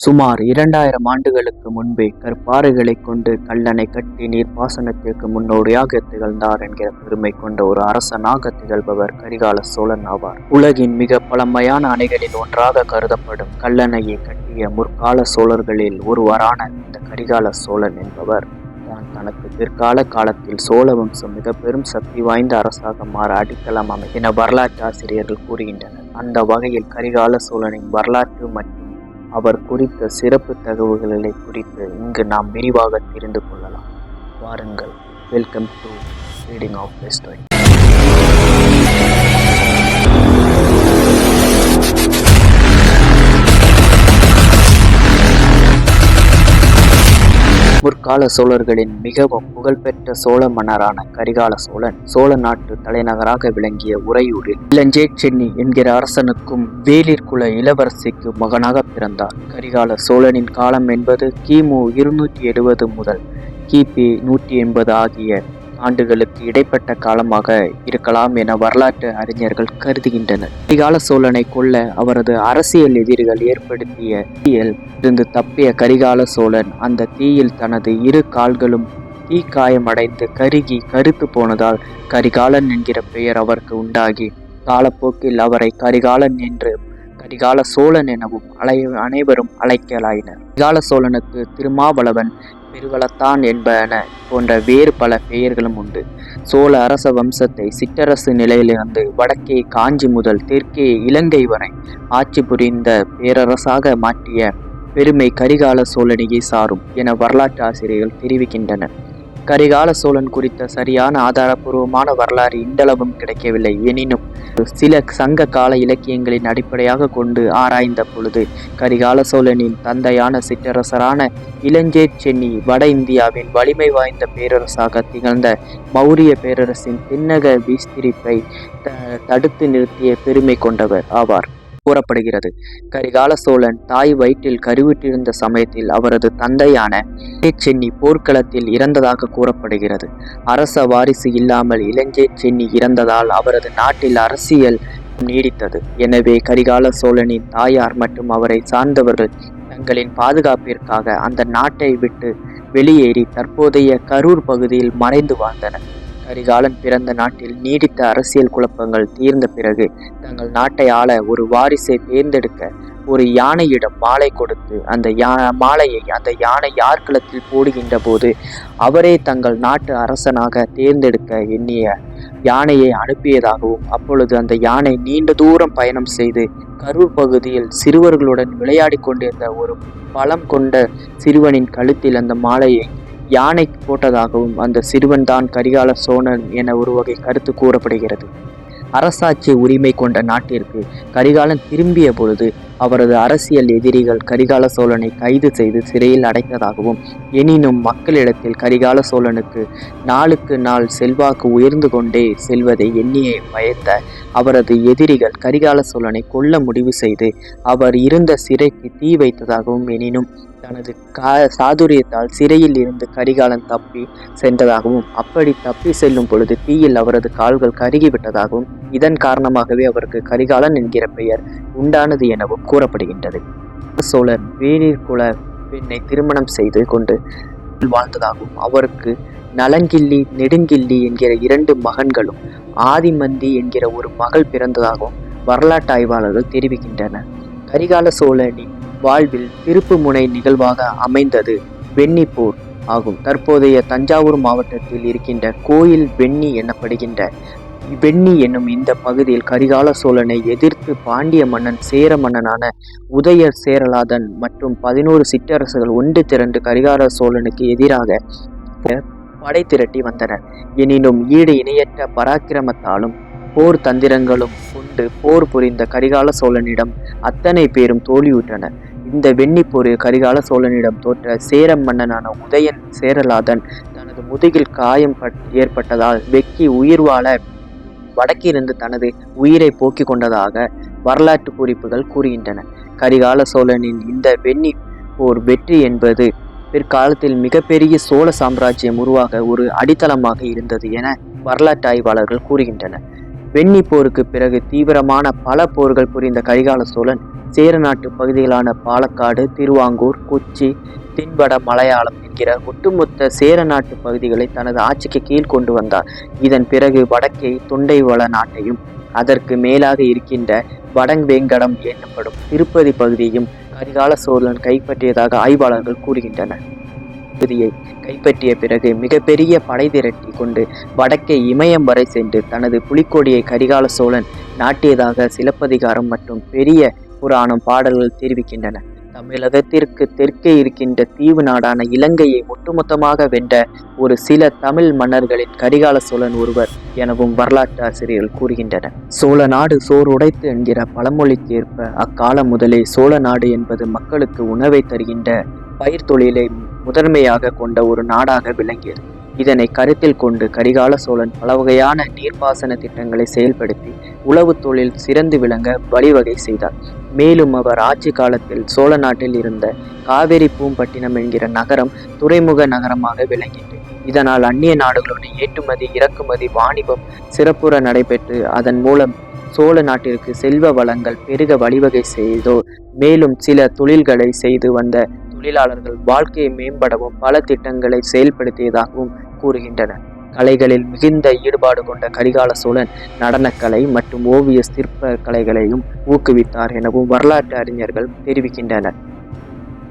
சுமார் இரண்டாயிரம் ஆண்டுகளுக்கு முன்பே கற்பாறைகளைக் கொண்டு கல்லணை கட்டி நீர்ப்பாசனத்திற்கு முன்னோடியாக திகழ்ந்தார் என்கிற பெருமை கொண்ட ஒரு அரசனாக திகழ்பவர் கரிகால சோழன் ஆவார். உலகின் மிக பழமையான அணைகளில் ஒன்றாக கருதப்படும் கல்லணையை கட்டிய முற்கால சோழர்களில் ஒருவரான இந்த கரிகால சோழன் என்பவர். தான் தனக்கு பிற்கால காலத்தில் சோழ வம்சம் மிக பெரும் சக்தி வாய்ந்த அரசாக மாற அடித்தளம் அமை என வரலாற்று ஆசிரியர்கள் கூறுகின்றனர். அந்த வகையில் கரிகால சோழனின் வரலாற்று மற்றும் அவர் குறித்த சிறப்பு தகவல்களை குறித்து இங்கு நாம் விரிவாக தெரிந்து கொள்ளலாம். வாருங்கள். Welcome to reading of history முற்கால சோழர்களின் மிகவும் புகழ்பெற்ற சோழ மன்னரான கரிகால சோழன் சோழ நாட்டு தலைநகராக விளங்கிய உறையூரில் இளஞ்சே சென்னி என்கிற அரசனுக்கும் வேலிற்குல இளவரசிக்கு மகனாக பிறந்தார். கரிகால சோழனின் காலம் என்பது கிமு இருநூற்றி எழுபது முதல் கிபி நூற்றி எண்பது ஆகிய ஆண்டுகளுக்கு இடைப்பட்ட காலமாக இருக்கலாம் என வரலாற்று அறிஞர்கள் கருதுகின்றனர். கரிகால சோழனை கொல்ல அவரது அரசியல் எதிரிகள் ஏற்படுத்திய தீயில் இருந்து தப்பிய கரிகால சோழன் அந்த தீயில் தனது இரு கால்களும் தீக்காயமடைந்து கருகி கருத்து போனதால் கரிகாலன் என்கிற பெயர் அவருக்கு உண்டாகி காலப்போக்கில் அவரை கரிகாலன் என்று கரிகால சோழன் எனவும் அலை அனைவரும் அழைக்கலாயினர். கரிகால சோழனுக்கு திருமாவளவன் பெருவளத்தான் என்பன போன்ற வேறு பல பெயர்களும் உண்டு. சோழ அரச வம்சத்தை சிற்றரசு நிலையிலிருந்து வடக்கே காஞ்சி முதல் தெற்கே இலங்கை வரை ஆட்சி புரிந்த பேரரசாக மாற்றிய பெருமை கரிகால சோழனையே சாரும் என வரலாற்று ஆசிரியர்கள் தெரிவிக்கின்றனர். கரிகால சோழன் குறித்த சரியான ஆதாரபூர்வமான வரலாறு இன்றளவும் கிடைக்கவில்லை. எனினும் சில சங்க கால இலக்கியங்களின் அடிப்படையாக கொண்டு ஆராய்ந்த பொழுது கரிகால சோழனின் தந்தையான சிற்றரசரான இளஞ்சே சென்னி வட இந்தியாவின் வலிமை வாய்ந்த பேரரசாக திகழ்ந்த மௌரிய பேரரசின் திண்ணக விஸ்திரிப்பை தடுத்து நிறுத்திய பெருமை கொண்டவர் ஆவார். கூறப்படுகிறது. கரிகால சோழன் தாய் வயிற்றில் கருவிட்டிருந்த சமயத்தில் அவரது தந்தையான சென்னி போர்க்களத்தில் இறந்ததாக கூறப்படுகிறது. அரச வாரிசு இல்லாமல் இளஞ்சே சென்னி இறந்ததால் அவரது நாட்டில் அரசியல் நீடித்தது. எனவே கரிகால சோழனின் தாயார் மற்றும் அவரை சார்ந்தவர்கள் தங்களின் பாதுகாப்பிற்காக அந்த நாட்டை விட்டு வெளியேறி தற்போதைய கரூர் பகுதியில் மறைந்து வாழ்ந்தனர். கரிகாலன் பிறந்த நாட்டில் நீடித்த அரசியல் குழப்பங்கள் தீர்ந்த பிறகு தங்கள் நாட்டை ஆள ஒரு வாரிசை தேர்ந்தெடுக்க ஒரு யானையிடம் மாலை கொடுத்து அந்த யா மாலையை அந்த யானை யார்க்களத்தில் போடுகின்ற போது அவரே தங்கள் நாட்டு அரசனாக தேர்ந்தெடுக்க எண்ணிய யானையை அனுப்பியதாகவும் அப்பொழுது அந்த யானை நீண்ட தூரம் பயணம் செய்து கரூர் பகுதியில் சிறுவர்களுடன் விளையாடி கொண்டிருந்த ஒரு பலம் கொண்ட சிறுவனின் கழுத்தில் அந்த மாலையை யானை போட்டதாகவும் அந்த சிறுவன் தான் கரிகால சோழன் என ஒரு வகை கருத்து கூறப்படுகிறது. அரசாட்சி உரிமை கொண்ட நாட்டிற்கு கரிகாலன் திரும்பிய பொழுது அவரது அரசியல் எதிரிகள் கரிகால சோழனை கைது செய்து சிறையில் அடைத்ததாகவும் எனினும் மக்களிடத்தில் கரிகால சோழனுக்கு நாளுக்கு நாள் செல்வாக்கு உயர்ந்து கொண்டே செல்வதை எண்ணியை பயத்த அவரது எதிரிகள் கரிகால சோழனை கொல்ல முடிவு செய்து அவர் இருந்த சிறைக்கு தீ வைத்ததாகவும் எனினும் தனது கா சாதுரியத்தால் சிறையில் இருந்து கரிகாலன் தப்பி சென்றதாகவும் அப்படி தப்பி செல்லும் பொழுது தீயில் அவரது கால்கள் கருகிவிட்டதாகவும் இதன் காரணமாகவே அவருக்கு கரிகாலன் என்கிற பெயர் உண்டானது எனவும் கூறப்படுகின்றது. சோழர் வேணிர் குல பெண்ணை திருமணம் செய்து கொண்டு வாழ்ந்ததாகவும் அவருக்கு நலங்கிள்ளி நெடுங்கிள்ளி என்கிற இரண்டு மகன்களும் ஆதிமந்தி என்கிற ஒரு மகள் பிறந்ததாகவும் வரலாற்று ஆய்வாளர்கள் தெரிவிக்கின்றனர். கரிகால சோழனின் வாழ்வில் திருப்பு முனை நிகழ்வாக அமைந்தது. வெண்ணிப்பூர் ஆகும். தற்போதைய தஞ்சாவூர் மாவட்டத்தில் இருக்கின்ற கோயில் வெண்ணி எனப்படுகின்ற வெண்ணி என்னும் இந்த பகுதியில் கரிகால சோழனை எதிர்த்து பாண்டிய மன்னன் சேர மன்னனான உதய சேரலாதன் மற்றும் பதினோரு சிற்றரசுகள் ஒன்று திரண்டு கரிகால சோழனுக்கு எதிராக படை திரட்டி வந்தனர். எனினும் ஈடு இணையற்ற பராக்கிரமத்தாலும் போர் தந்திரங்களும் கொண்டு போர் புரிந்த கரிகால சோழனிடம் அத்தனை பேரும் தோல்வியுற்றனர். இந்த வெண்ணிப்போர் கரிகால சோழனிடம் தோற்ற சேர மன்னனான உதயன் சேரலாதன் தனது முதுகில் காயம் ஏற்பட்டதால் வெக்கி உயிர் வாழ வடக்கிலிருந்து தனது உயிரை போக்கிக் கொண்டதாக வரலாற்று குறிப்புகள் கூறுகின்றன. கரிகால சோழனின் இந்த வெண்ணி போர் வெற்றி என்பது பிற்காலத்தில் மிகப்பெரிய சோழ சாம்ராஜ்யம் உருவாக ஒரு அடித்தளமாக இருந்தது என வரலாற்று ஆய்வாளர்கள் கூறுகின்றனர். வெண்ணி போருக்கு பிறகு தீவிரமான பல போர்கள் புரிந்த கரிகால சோழன் சேர நாட்டு பகுதிகளான பாலக்காடு திருவாங்கூர் கொச்சி தென்வட மலையாளம் என்கிற ஒட்டுமொத்த சேர நாட்டு பகுதிகளை தனது ஆட்சிக்கு கீழ் கொண்டு வந்தார். இதன் பிறகு வடக்கே தொண்டைவள நாட்டையும் அதற்கு மேலாக இருக்கின்ற வடங்கவேங்கடம் எனப்படும் திருப்பதி பகுதியையும் கரிகால சோழன் கைப்பற்றியதாக ஆய்வாளர்கள் கூறுகின்றனர். பகுதியை கைப்பற்றிய பிறகு மிகப்பெரிய படை திரட்டி கொண்டு வடக்கே இமயம் வரை சென்று தனது புலிக்கொடியை கரிகால சோழன் நாட்டியதாக சிலப்பதிகாரம் மற்றும் பெரிய புராணம் பாடல்கள் தெரிவிக்கின்றன. தமிழகத்திற்கு தெற்கே இருக்கின்ற தீவு நாடான இலங்கையை ஒட்டுமொத்தமாக வென்ற ஒரு சில தமிழ் மன்னர்களின் கரிகால சோழன் ஒருவர் எனவும் வரலாற்று ஆசிரியர்கள் கூறுகின்றனர். சோழ நாடு சோறு உடைத்து என்கிற பழமொழிக்கு ஏற்ப அக்காலம் முதலே சோழ நாடு என்பது மக்களுக்கு உணவை தருகின்ற பயிர் தொழிலை முதன்மையாக கொண்ட ஒரு நாடாக விளங்கியது. இதனை கருத்தில் கொண்டு கரிகால சோழன் பல வகையான நீர்ப்பாசன திட்டங்களை செயல்படுத்தி உளவு தொழில் சிறந்து விளங்க வழிவகை செய்தார். மேலும் அவர் ஆட்சி காலத்தில் சோழ நாட்டில் இருந்த காவேரி பூம்பட்டினம் என்கிற நகரம் துறைமுக நகரமாக விளங்கியது. இதனால் அந்நிய நாடுகளுடன் ஏற்றுமதி இறக்குமதி வாணிபம் சிறப்புற நடைபெற்று அதன் மூலம் சோழ நாட்டிற்கு செல்வ வளங்கள் பெருக வழிவகை செய்தோ மேலும் சில தொழில்களை செய்து வந்த தொழிலாளர்கள் வாழ்க்கையை மேம்படவும் பல திட்டங்களை செயல்படுத்தியதாகவும் கூறுகின்றனர். கலைகளில் மிகுந்த ஈடுபாடு கொண்ட கரிகால சோழன் நடனக்கலை மற்றும் ஓவிய சிற்ப கலைகளையும் ஊக்குவித்தார் எனவும் வரலாற்று அறிஞர்கள் தெரிவிக்கின்றனர்.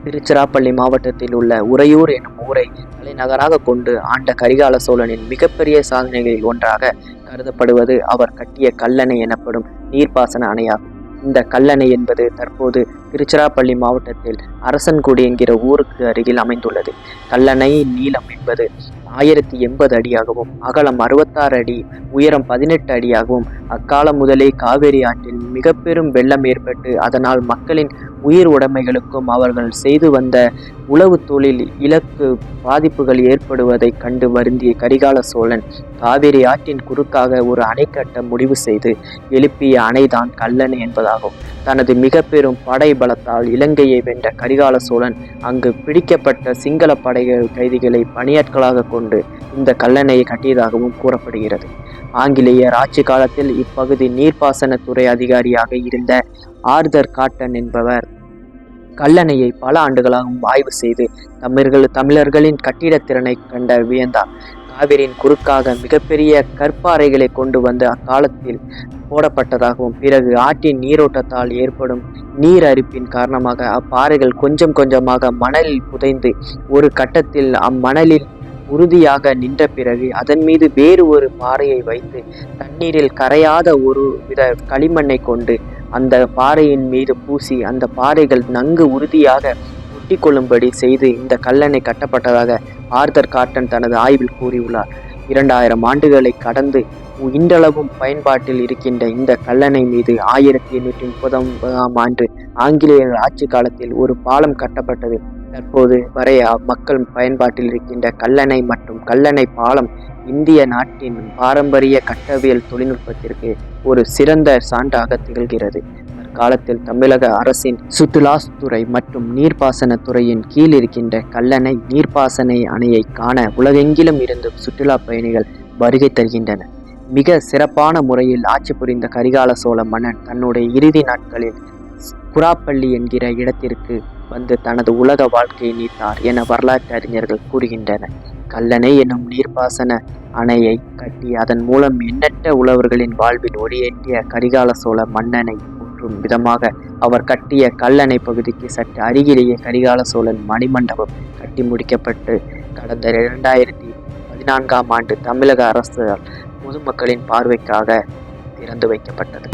திருச்சிராப்பள்ளி மாவட்டத்தில் உள்ள உறையூர் எனும் ஊரை தலைநகராக கொண்டு ஆண்ட கரிகால சோழனின் மிகப்பெரிய சாதனைகளில் ஒன்றாக கருதப்படுவது அவர் கட்டிய கல்லணை எனப்படும் நீர்ப்பாசன அணையாகும். இந்த கல்லணை என்பது தற்போது திருச்சிராப்பள்ளி மாவட்டத்தில் அரசன்குடி என்கிற ஊருக்கு அருகில் அமைந்துள்ளது. கல்லணையின் நீளம் என்பது ஆயிரத்தி எண்பது அடியாகவும் அகலம் அறுபத்தாறு அடி உயரம் பதினெட்டு அடியாகவும் அக்காலம் முதலே காவேரி ஆற்றில் மிக பெரும் வெள்ளம் ஏற்பட்டு அதனால் மக்களின் உயிர் உடைமைகளுக்கும் அவர்கள் செய்து வந்த உளவு தொழில் இலக்கு பாதிப்புகள் ஏற்படுவதைக் கண்டு வருந்திய கரிகால சோழன் காவிரி ஆற்றின் குறுக்காக ஒரு அணை கட்ட முடிவு செய்து எழுப்பிய அணைதான் கல்லணை என்பதாகும். தனது மிக பெரும் படை பலத்தால் இலங்கையை வென்ற கரிகால சோழன் அங்கு பிடிக்கப்பட்ட சிங்கள படைகள் கைதிகளை பணியாட்களாக கொண்டு இந்த கல்லணையை கட்டியதாகவும் கூறப்படுகிறது. ஆங்கிலேயர் ஆட்சி காலத்தில் இப்பகுதி நீர்ப்பாசனத்துறை அதிகாரியாக இருந்த ஆர்தர் காட்டன் என்பவர் கல்லணையை பல ஆண்டுகளாகவும் ஆய்வு செய்து தமிழர்கள் தமிழர்களின் கட்டிடத்திறனை கண்ட வியந்தார். காவிரியின் குறுக்காக மிகப்பெரிய கற்பாறைகளை கொண்டு வந்து அக்காலத்தில் போடப்பட்டதாகவும் பிறகு ஆற்றின் நீரோட்டத்தால் ஏற்படும் நீர் அரிப்பின் காரணமாக அப்பாறைகள் கொஞ்சம் கொஞ்சமாக மணலில் புதைந்து ஒரு கட்டத்தில் அம்மணலில் உறுதியாக நின்ற பிறகு அதன் மீது வேறு ஒரு பாறையை வைத்து தண்ணீரில் கரையாத ஒரு வித களிமண்ணை கொண்டு அந்த பாறையின் மீது பூசி அந்த பாறைகள் நன்கு உறுதியாக ஒட்டிக்கொள்ளும்படி செய்து இந்த கல்லணை கட்டப்பட்டதாக ஆர்தர் காட்டன் தனது ஆய்வில் கூறியுள்ளார். இரண்டாயிரம் ஆண்டுகளை கடந்து இன்றளவும் பயன்பாட்டில் இருக்கின்ற இந்த கல்லணை மீது ஆயிரத்தி எண்ணூற்றி முப்பதாம் ஆண்டு ஆங்கிலேயர் ஆட்சி காலத்தில் ஒரு பாலம் கட்டப்பட்டது. தற்போது வரை மக்கள் பயன்பாட்டில் இருக்கின்ற கல்லணை மற்றும் கல்லணை பாலம் இந்திய நாட்டின் பாரம்பரிய கட்டவியல் தொழில்நுட்பத்திற்கு ஒரு சிறந்த சான்றாக திகழ்கிறது. தற்காலத்தில் தமிழக அரசின் சுற்றுலாத்துறை மற்றும் நீர்ப்பாசனத்துறையின் கீழ் இருக்கின்ற கல்லணை நீர்ப்பாசன அணையை காண உலகெங்கிலும் இருந்து சுற்றுலா பயணிகள் வருகை தருகின்றனர். மிக சிறப்பான முறையில் ஆட்சி புரிந்த கரிகால சோழ மன்னன் தன்னுடைய இறுதி நாட்களில் குராப்பள்ளி என்கிற இடத்திற்கு வந்து தனது உலக வாழ்க்கையை நீத்தார் என வரலாற்று அறிஞர்கள் கூறுகின்றனர். கல்லணை எனும் நீர்ப்பாசன அணையை கட்டி அதன் மூலம் எண்ணற்ற உழவர்களின் வாழ்வில் ஒளியேற்றிய கரிகால சோழ மன்னனை போற்றும் விதமாக அவர் கட்டிய கல்லணை பகுதிக்கு சற்று அருகிலேயே கரிகால சோழன் மணிமண்டபம் கட்டி முடிக்கப்பட்டு கடந்த இரண்டாயிரத்தி பதினான்காம் ஆண்டு தமிழக அரசால் பொதுமக்களின் பார்வைக்காக திறந்து வைக்கப்பட்டது.